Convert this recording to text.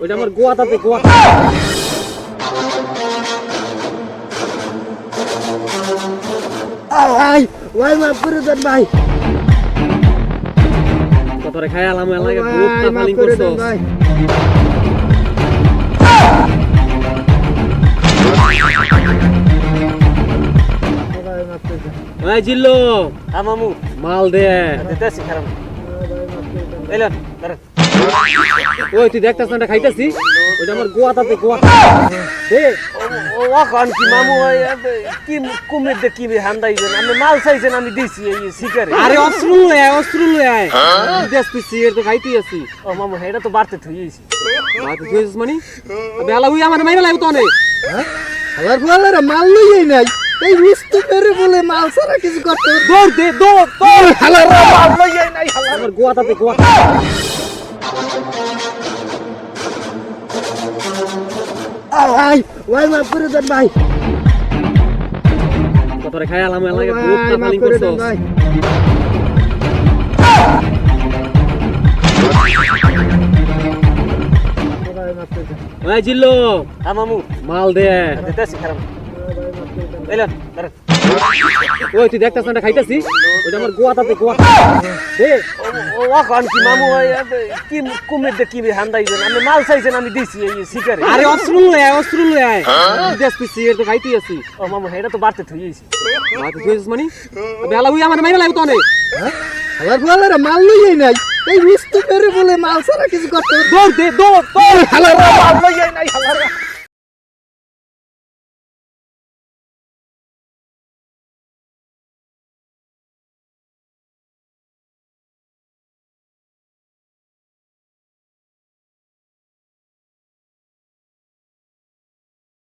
ওইটা আমার গোয়াটাতে গোয়া ভাই ভাই মাফ করে দেন ভাই। কতরে খাই আলাম এলাকা ভাই, গ্রুপটা ফালিং করছ। ভাই। জিল্লো। হ্যাঁ মামু। মাল দে। দিতেছি খারাপ। এলেন দাঁড়ান ওই তুই দেখতাছ না এটা খাইতাছি ওইটা আমার গোয়াটাতে গোয়া। এ ও ওখান কি মামু কি কুমির দে কি হান্দাইছেন আপনি মাল চাইছেন আমি দিছি এই শিকারে। আরে অস্ত্র লয়ে আয়, অস্ত্র লয়ে তুই তো খাইতেই আছি। ও মামু এটা তো বাড়তে থইয়েছি ভাই তুই বুঝছিস মানে? বেলা উই আমার মাইরা লাগতো অনেক ফুয়ালারা মাল নাই। এই মিষ্টি মেরে বলে মাল ছাড়া কিছু করতে দৌড় দে দৌড় দৌড়। হালারা মাল নাই আমার গোয়াটাতে গোয়া ভাই ভাই মাফ করে দেন ভাই কতরে খাই আলাম এলাকা ভাই গ্রুপটা মাফ ফালিং করে করছ দেন ভাই ভাই মাফ করে দেন ভাই জিল্লো হ্যাঁ মামু মাল দে দিতেছি খারাপ ভাই মাফ করে দেন এলেন দাঁড়ান ওই তুই দেখতাছ না এটা খাইতাছি ওইটা আমার গোয়াটাতে গোয়া এ ও ওখান কি মামু কি কুমির দে কি হান্দাইছেন আপনি মাল চাইছেন আমি দিছি এই শিকারে। আরে অস্ত্র লয়ে আয়, অস্ত্র লয়ে আয় দেশ তুই সিগারেট তো খাইতেই আছি। ও মামু এটা তো বাড়তে থইয়েছি ভাই তুই বুঝছিস মানে? বেলা উই আমার মাইরা লাগতো অনেক আমার ফুয়ালারা মাল লইয়াই নাই। এই মিষ্টি মেরে বলে মাল ছাড়া কিছু করতে দৌড় দে দৌড় দৌড়। হালারা মাল